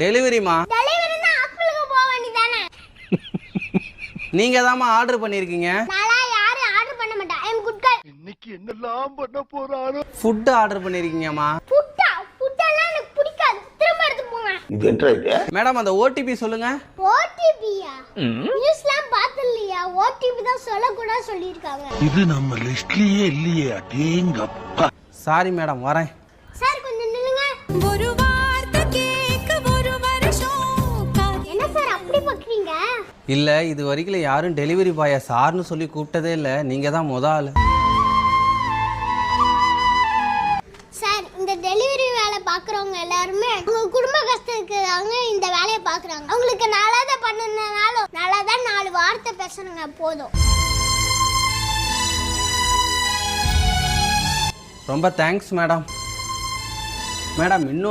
டெலிவரிமா நீங்கள் தாம்மா ஆர்டர் பண்ணியிருக்கீங்க நான்லாம் யாரும் ஆர்டர் பண்ண குட் கேர்ள் ஃபுட்டு ஆர்டர் பண்ணியிருக்கீங்கம்மா ஃபுட்டா ஃபுட்டெல்லாம் எனக்கு பிடிக்காது. திரும்ப எடுத்து போங்க மேடம் அந்த ஓடிபி சொல்லுங்கள் ஓடிபியா நியூஸ்லாம் பார்த்து இல்லையா ஓடிபி தான் சொல்லக்கூடாது சொல்லியிருக்காங்க. இது நம்ம லிஸ்ட்லயே இல்லையே அடேங்கப்பா. சாரி மேடம் வரேன். சார் கொஞ்சம் நில்லுங்க. ஒரு பார்க்குறீங்க இல்லை இது வரைக்கும் யாரும் டெலிவரி பாயை சார்னு சொல்லி கூப்பிட்டதே இல்லை. நீங்கள் தான் முத ஆள். சார் இந்த டெலிவரி வேலை பார்க்குறவங்க எல்லாருமே உங்க குடும்ப கஷ்டத்துக்காக இந்த வேலையை பார்க்குறாங்க. அவங்களுக்கு நல்லதை பண்ணுனாலும் நல்லதா நாலு வார்த்தை பேசுறங்க போதும். ரொம்ப தேங்க்ஸ் மேடம் மேடம் இன்னொரு